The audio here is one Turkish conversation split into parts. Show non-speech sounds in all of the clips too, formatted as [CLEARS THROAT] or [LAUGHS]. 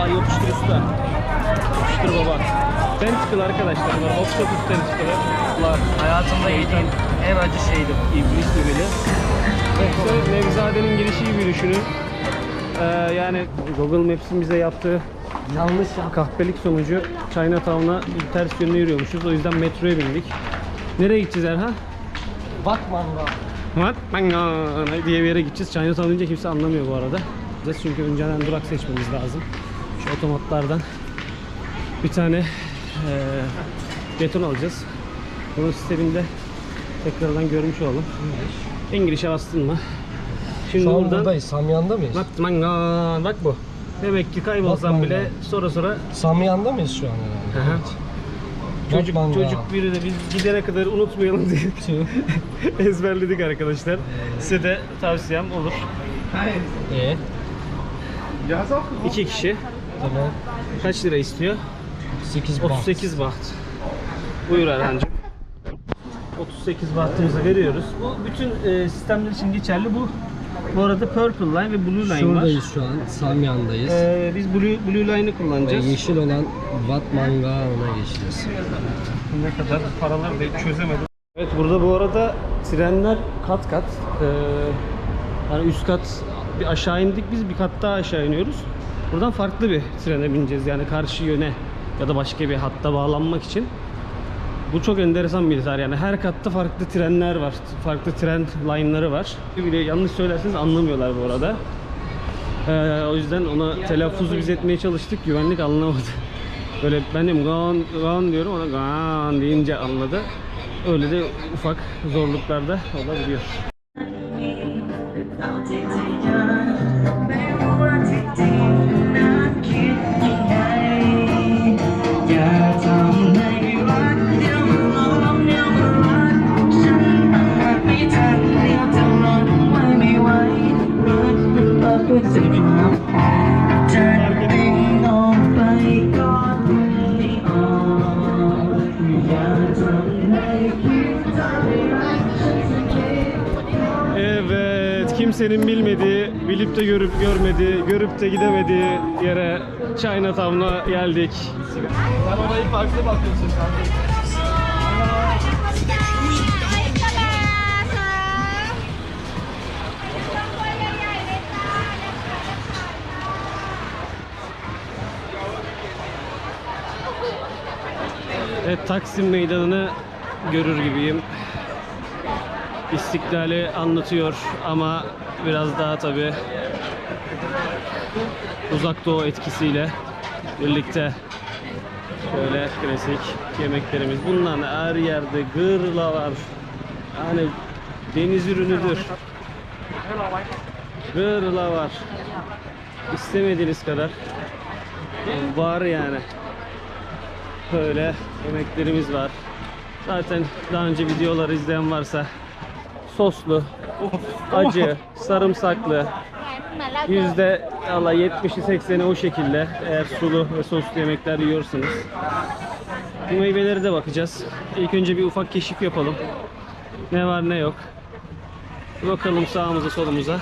Vay yapıştır usta. Yapıştır baba. Tentacle arkadaşlar. Bunlar octopus tentacle. Bunlar Hayatımda yediğim en acı şeydi. iblis biberi. İşte Nevzade'nin girişi gibi düşünün. Ee, yani Google Maps'in bize yaptığı Yanlış ya. kahpelik sonucu Chinatown'a ters yönde yürüyormuşuz. O yüzden metroya bindik. Nereye gideceğiz Erhan? Batman'da. What? Bang diye bir yere gideceğiz. Chinatown deyince kimse anlamıyor bu arada. Çünkü önceden durak seçmemiz lazım. Otomatlardan bir tane eee beton alacağız. Bunun sisteminde tekrardan görmüş olalım. İngilizce bastın mı? Şimdi Şu an buradan buradayız. Samyan'da mıyız? bak, mangan, bak bu. Demek ki kaybolsam Bak bile sonra sonra Samyan'da mıyız şu an herhalde? Aha. çocuk Bak çocuk biri de biz gidene kadar unutmayalım diye [LAUGHS] [LAUGHS] ezberledik arkadaşlar. Size de tavsiyem olur. İyi. İki kişi. Tamam. Kaç lira istiyor? 8 baht. 38 baht. Buyur Erhan'cığım. 38 bahtımızı veriyoruz. Bu bütün e, sistemler için geçerli. Bu bu arada Purple Line ve Blue Line var. Şuradayız şu an. Samyan'dayız. E, biz Blue, Blue Line'ı Ve kullanacağız. yeşil olan Batmangan'a geçeceğiz. Ne kadar paralar da çözemedim. Evet burada bu arada trenler kat kat. Ee, yani üst kat bir aşağı indik biz bir kat daha aşağı iniyoruz. Buradan farklı bir trene bineceğiz yani karşı yöne ya da başka bir hatta bağlanmak için. Bu çok enteresan bir detay yani her katta farklı trenler var. Farklı tren line'ları var. Bir de yanlış söylerseniz anlamıyorlar bu arada. Ee, o yüzden ona telaffuzu biz etmeye çalıştık. Güvenlik anlamadı. Böyle benim gan gan diyorum ona gan deyince anladı. Öyle de ufak zorluklar da olabiliyor. Kimsenin bilmediği, bilip de görüp görmediği, görüp de gidemediği yere Chinatown'a geldik. Sen orayı farklı bakıyorsun kardeşim. Evet, Taksim Meydanı'nı görür gibiyim. İstiklali anlatıyor ama biraz daha tabi uzak doğu etkisiyle birlikte şöyle klasik yemeklerimiz. Bundan her yerde gırla var. Yani deniz ürünüdür. Gırla var. İstemediğiniz kadar var yani. Böyle yemeklerimiz var. Zaten daha önce videoları izleyen varsa soslu, acı, sarımsaklı, yüzde Allah 70'i 80'i o şekilde eğer sulu ve soslu yemekler yiyorsanız. Bu meyvelere de bakacağız. İlk önce bir ufak keşif yapalım. Ne var ne yok. Bakalım sağımıza solumuza.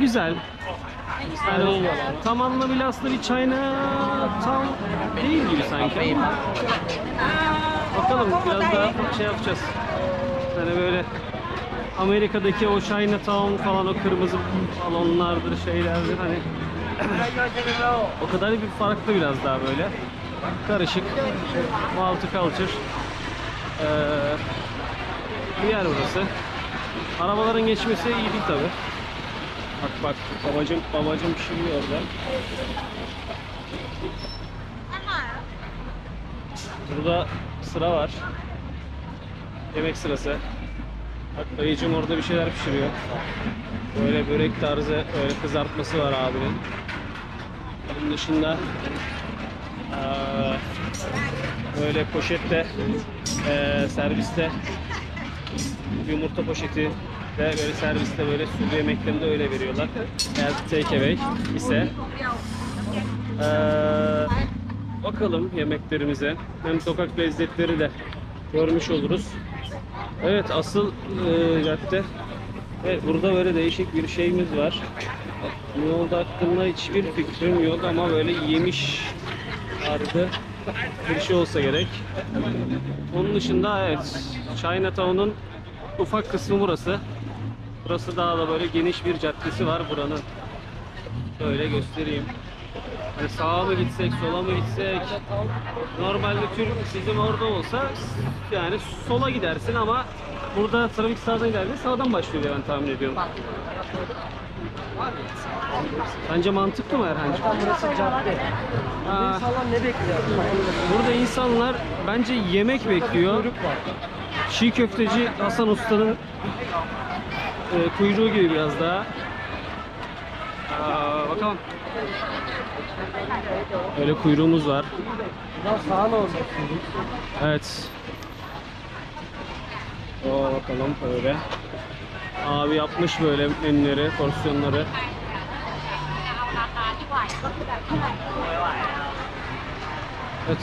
Güzel. Yani tam anlamıyla aslında bir China tam değil gibi sanki bakalım biraz daha şey yapacağız. Yani böyle Amerika'daki o Chinatown falan o kırmızı balonlardır şeylerdir hani [CLEARS THROAT] o kadar bir farklı biraz daha böyle karışık multicultural ee, bir yer burası. Arabaların geçmesi iyi değil tabi. Bak bak babacım babacım pişiriyor orada. Burada sıra var. Yemek sırası. Bak dayıcım orada bir şeyler pişiriyor. Böyle börek tarzı öyle kızartması var abinin. Bunun dışında böyle poşette serviste yumurta poşeti de böyle serviste böyle sulu yemeklerinde öyle veriyorlar. Eğer take away ise eee, bakalım yemeklerimize. Hem sokak lezzetleri de görmüş oluruz. Evet asıl eee cadde Evet burada böyle değişik bir şeyimiz var. Ne oldu hakkında hiçbir fikrim yok ama böyle yemiş vardı. Bir şey olsa gerek. Onun dışında evet Chinatown'un ufak kısmı burası. Burası daha da böyle geniş bir caddesi var buranın. Böyle göstereyim. Hani sağa mı gitsek, sola mı gitsek? Normalde Türk sizin orada olsa yani sola gidersin ama burada trafik sağdan ileride sağdan başlıyor diye ben tahmin ediyorum. Bence mantıklı mı Erhan'cığım? Burası cadde. Aa. İnsanlar ne bekliyor? Burada insanlar bence yemek bekliyor. Çiğ köfteci Hasan Usta'nın e, kuyruğu gibi biraz daha. Bakalım. Öyle kuyruğumuz var. Evet. Oo bakalım öyle. Abi yapmış böyle menüleri, porsiyonları. Evet.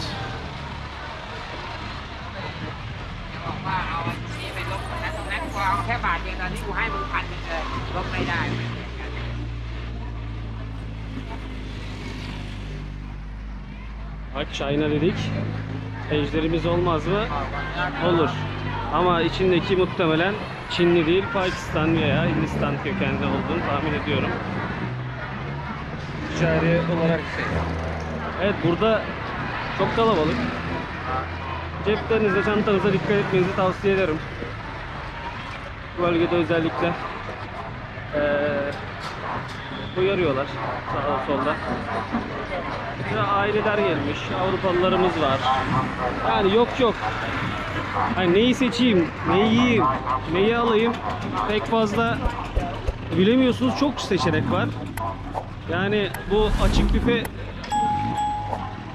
Akçayna dedik. Ejderimiz olmaz mı? Olur. Ama içindeki muhtemelen Çinli değil Pakistan veya Hindistan kökenli olduğunu tahmin ediyorum. Ticari olarak. Şey. Evet burada çok kalabalık. Ceplerinize, çantanıza dikkat etmenizi tavsiye ederim. Bu bölgede özellikle ee, uyarıyorlar sağa solda. İşte aileler gelmiş, Avrupalılarımız var. Yani yok yok. Hani neyi seçeyim, neyi yiyeyim, neyi alayım pek fazla bilemiyorsunuz. Çok seçenek var. Yani bu açık büfe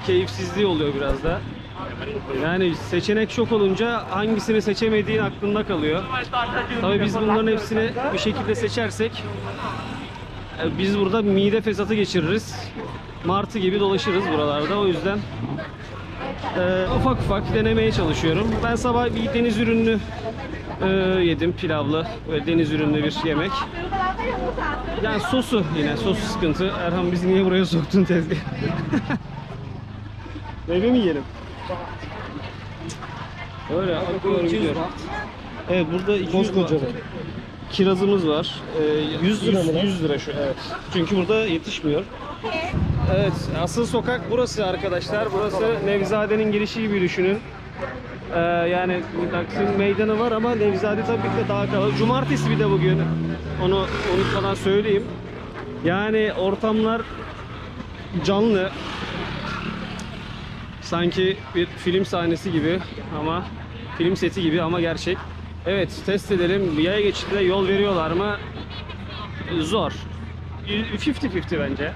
keyifsizliği oluyor biraz da. Yani seçenek çok olunca hangisini seçemediğin aklında kalıyor. Tabii biz bunların hepsini bir şekilde seçersek e, biz burada mide fesatı geçiririz. Martı gibi dolaşırız buralarda. O yüzden e, ufak ufak denemeye çalışıyorum. Ben sabah bir deniz ürünlü e, yedim pilavlı. Böyle deniz ürünlü bir yemek. Yani sosu yine sosu sıkıntı. Erhan bizi niye buraya soktun tezgah? [LAUGHS] Meyve mi yiyelim? Öyle akıyor gidiyor. Evet burada 200 Koskoca var. Kirazımız var. Ee, 100 lira mı? 100 lira şu evet. Çünkü burada yetişmiyor. Evet, asıl sokak burası arkadaşlar. Burası Nevzade'nin girişi gibi düşünün. Ee, yani Taksim meydanı var ama Nevzade tabii ki daha kalabalık. Cumartesi bir de bugün. Onu unutmadan söyleyeyim. Yani ortamlar canlı. Sanki bir film sahnesi gibi ama film seti gibi ama gerçek. Evet test edelim. Yaya geçidinde yol veriyorlar mı? Zor. 50-50 bence.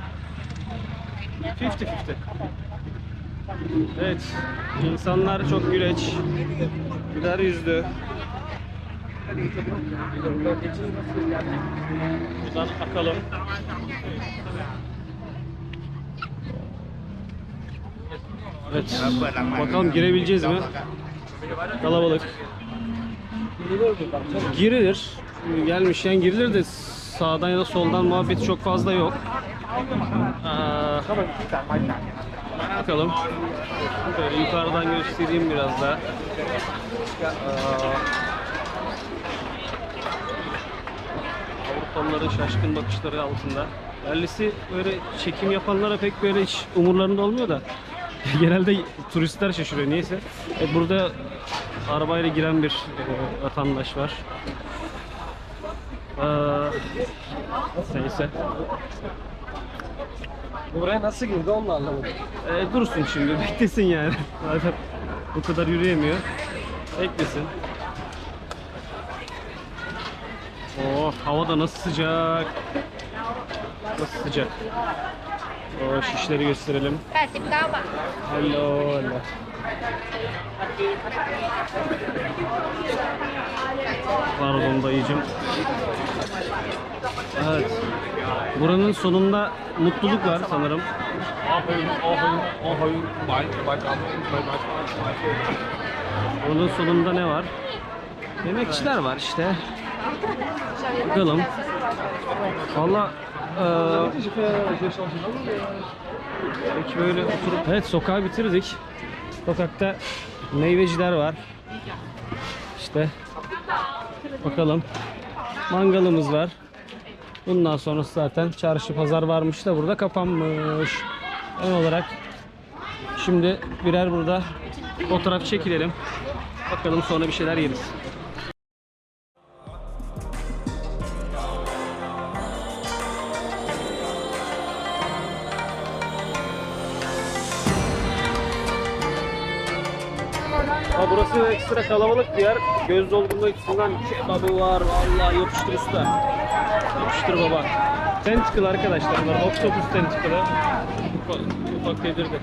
50-50. Evet. insanlar çok güleç. Güler yüzlü. Buradan akalım. Evet. Bakalım girebileceğiz mi? Kalabalık. Girilir. Gelmişken girilir de sağdan ya da soldan muhabbeti çok fazla yok. Aa, bakalım. Şöyle yukarıdan göstereyim biraz da. Aa, Avrupalıların şaşkın bakışları altında. Yerlisi böyle çekim yapanlara pek böyle hiç umurlarında olmuyor da [LAUGHS] genelde turistler şaşırıyor niyeyse. E, burada arabayla giren bir e, vatandaş var. Aa, neyse. Buraya nasıl girdi onu anlamadım. Ee, dursun şimdi [LAUGHS] beklesin yani. Zaten o kadar yürüyemiyor. Beklesin. Oh hava da nasıl sıcak. Nasıl sıcak. Oh, şişleri gösterelim. Hello, hello. Pardon dayıcım. Evet. Buranın sonunda mutluluk var sanırım. Buranın sonunda ne var? Yemekçiler var işte. Bakalım. Valla Ee, Peki böyle oturup... Evet sokağı bitirdik. Sokakta meyveciler var. İşte bakalım. Mangalımız var. Bundan sonrası zaten çarşı pazar varmış da burada kapanmış. Ön olarak şimdi birer burada fotoğraf çekilelim. Bakalım sonra bir şeyler yeriz. Burası ekstra kalabalık bir yer. Göz dolgunluğu açısından kebabı var. Vallahi yapıştır usta. Yapıştır baba. Tentacle arkadaşlar bunlar. Octopus tentacle. Ufak, ufak dedirdi.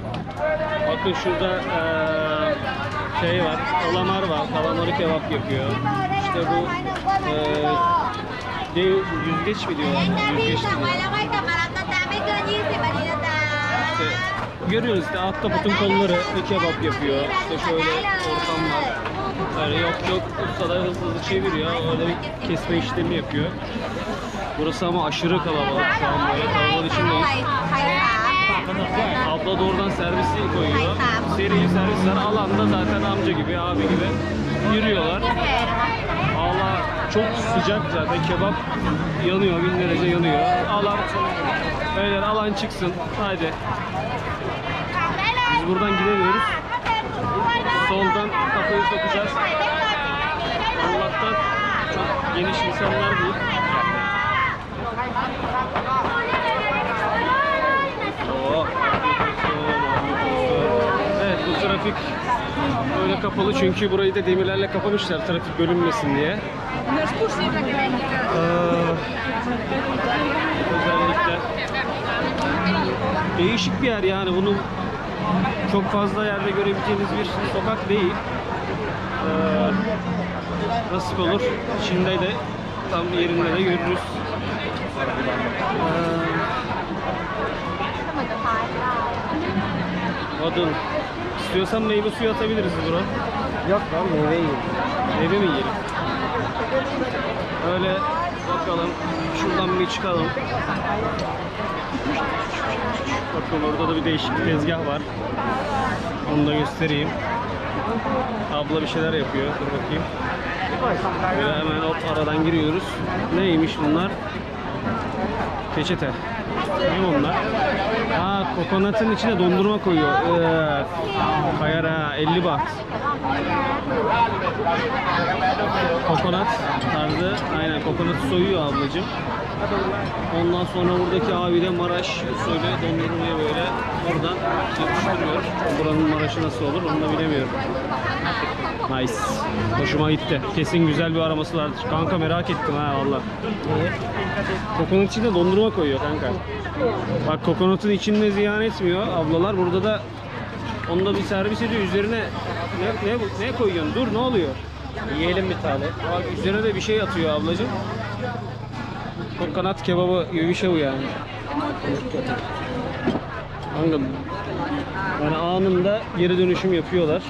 Bakın şurada ee, şey var. Kalamar var. Kalamarı kebap yapıyor. İşte bu ee, yüzgeç mi diyorlar? Yüzgeç diyorlar. görüyoruz işte ahtapotun kolları kebap yapıyor. İşte şöyle ortamlar. Yani yok yok ustalar hızlı hızlı çeviriyor. Orada bir kesme işlemi yapıyor. Burası ama aşırı kalabalık şu an böyle. Kalabalığın içindeyiz. Abla doğrudan servisi koyuyor. Seri servisler alanda zaten amca gibi, abi gibi yürüyorlar. Allah çok sıcak zaten kebap yanıyor, bin derece yanıyor. Alan, öyle alan çıksın. Hadi. Biz buradan gidemiyoruz. Soldan kafayı sokacağız. Allah'tan çok geniş insanlar değil. Oo. Evet bu trafik böyle kapalı çünkü burayı da demirlerle kapamışlar trafik bölünmesin diye. Ee, özellikle değişik bir yer yani bunu çok fazla yerde görebileceğiniz bir sokak değil. Ee, nasip olur. Şimdi de tam yerinde de görürüz. Ee, Adın. İstiyorsan meyve suyu atabiliriz bro. Yok lan meyve yiyin. Meyve mi yiyelim? Öyle bakalım. Şuradan bir çıkalım. Bakın orada da bir değişik tezgah var. Onu da göstereyim. Abla bir şeyler yapıyor. Dur bakayım. Böyle hemen hop aradan giriyoruz. Neymiş bunlar? Peçete. Ne bunlar? Aa kokonatın içine dondurma koyuyor. Ee, kayar ha 50 baht. Kokonat tarzı. Aynen kokonatı soyuyor ablacığım. Ondan sonra buradaki abi de Maraş usulü dondurmayı böyle buradan yapıştırıyor. Buranın Maraşı nasıl olur onu da bilemiyorum. Nice. Hoşuma gitti. Kesin güzel bir aroması vardır. Kanka merak ettim ha valla. Kokonat içinde dondurma koyuyor kanka. Bak kokonatın içinde ziyan etmiyor ablalar. Burada da onu da bir servis ediyor. Üzerine ne, ne, ne koyuyorsun? Dur ne oluyor? Yiyelim bir tane. Bak üzerine de bir şey atıyor ablacığım. Kokonat kebabı gibi bir şey bu yani. Kanka yani anında geri dönüşüm yapıyorlar.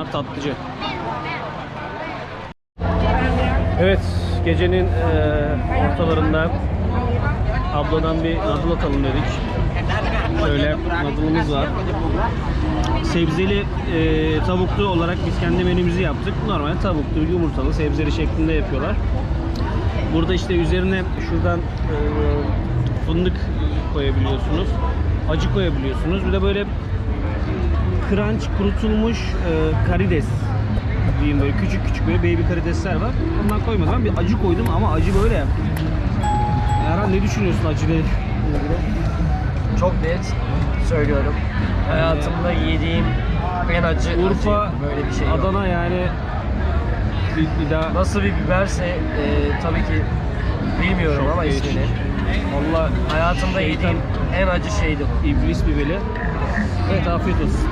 Bunlar tatlıcı. Evet, gecenin eee, ortalarında abladan bir nadıl atalım dedik. Şöyle nadılımız var. Sebzeli eee, tavuklu olarak biz kendi menümüzü yaptık. Normal tavuklu, yumurtalı, sebzeli şeklinde yapıyorlar. Burada işte üzerine şuradan eee, fındık koyabiliyorsunuz. Acı koyabiliyorsunuz. Bir de böyle crunch kurutulmuş eee, karides diyeyim böyle küçük küçük böyle baby karidesler var. Ondan koymadım. Ben bir acı koydum ama acı böyle. Erhan ne düşünüyorsun acıyla ilgili? Çok net söylüyorum. Hayatımda yediğim en acı Urfa, acı. böyle bir şey yok. Adana yani bir, bir daha Nasıl bir biberse e, tabii ki bilmiyorum Çok ama değişik. ismini. Valla Hayatımda Şeytan. yediğim en acı şeydi bu. iblis biberi. Evet afiyet olsun.